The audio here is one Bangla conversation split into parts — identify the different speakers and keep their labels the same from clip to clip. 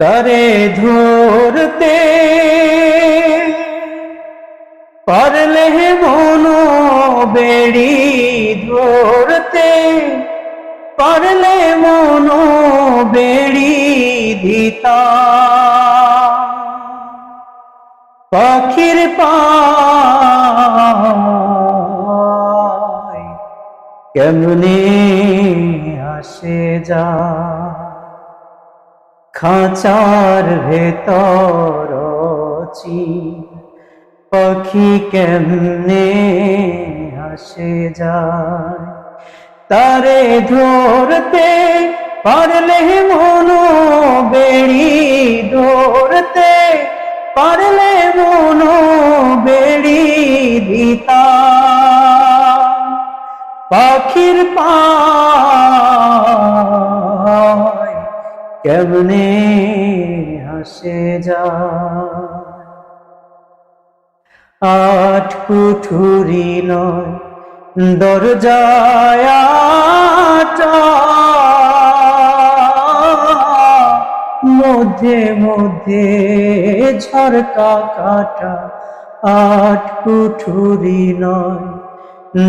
Speaker 1: তারে ধরতে পারলে মনো বেড়ি ধরতে, পারলে মনো বেড়ি দিতা পাখির পায় কেমনে আসে যা খাঁচার ভেতর পাখি কেমনে আসে যায়। তারে ধরতে পারলে মনো বেড়ি ধরতে, পারলে মনো বেড়ি দিতা। পাখির পায় কেমনে হাসে যা আট কুঠুরি নয়, দরজায় মধ্যে মধ্যে ঝরকা কাটা। আট কুঠুরি নয়,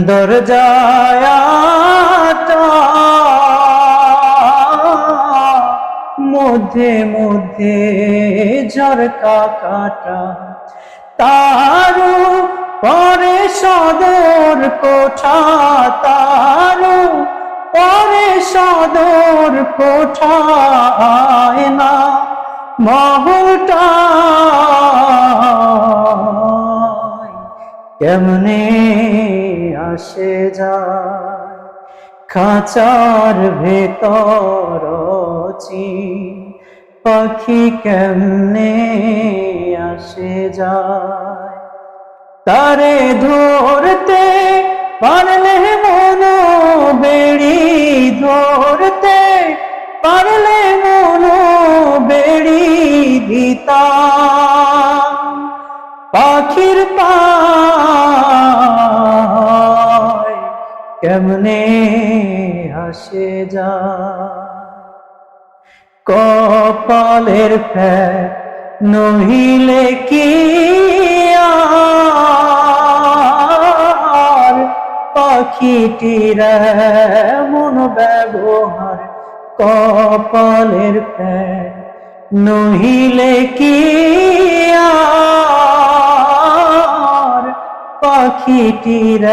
Speaker 1: দরজায় মধ্যে মধ্যে ঝরকা কাটা তারু পরে সদর কোঠা তারু পরে সদর কোঠা আয়না মহলটা কেমনে আসে যায়? খাঁচার ভেতর চি পাখি কেমনে আসে যায়? তারে ধরতে পারলে মনো বেড়ি ধরতে, পারলে মনো বেড়ি দিতা। পাখির পায় কেমনে হাসে যায়? কপালের ফ্যাট নহিলে কি আর? পাখিটির মন ব্যবহার কপালের ফ্যাট নহিলে কি আর? পাখিটির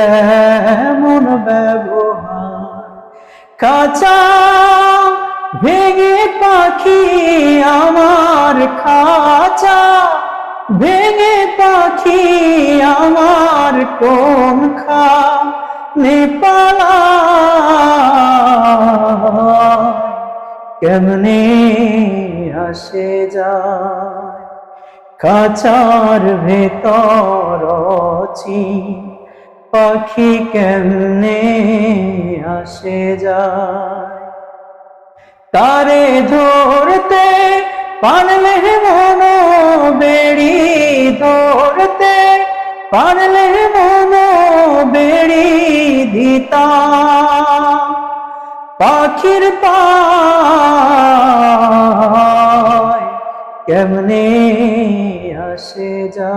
Speaker 1: মন ব্যবহার কাঁচা ভেঙে পাখি আমার খাঁচা, ভেঙে পাখি আমার কোন খা নেপালা। কেমনে আসে যায় খাঁচার ভেতর পাখি কেমনে আসে যায়? তারে ধরতে পারলে মনো বেড়ি ধরতে পারলে মনো বেড়ি দিতা। পাখির পায় কেমনে আসে যা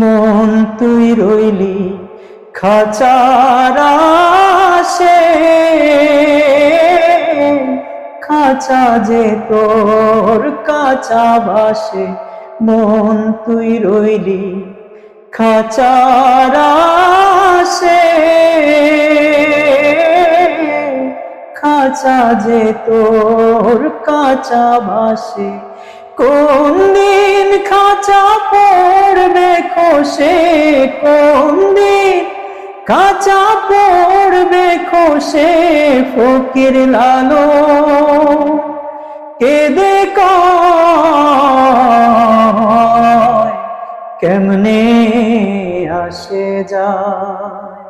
Speaker 1: মন তুই রইলি খাচারা সে খাঁচা যে তোর কাঁচা বাসে, মন তুই রইলি খাচারা সে খাঁচা যে তোর কাঁচা বাসে, কোন দিন খাঁচা পড়বে খসে, কোন দিন কাঁচা পড়বে খসে ফকির লালো কেদে কেমনে আসে যায়?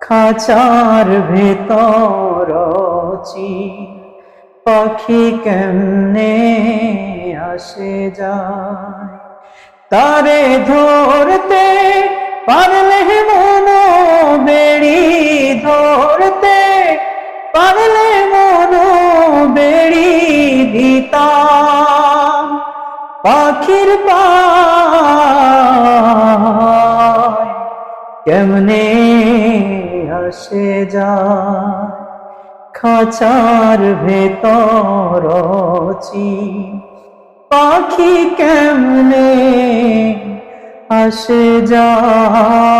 Speaker 1: খাঁচার ভেতর পাখি কেমনে আসে যায়? তারে ধরতে পারলে মনো পারলে মনো বেড়ি দিতাম পাখির পায়। কেমনে আসে যা খাঁচার ভেতর পাখি কেমনে আসে যায়?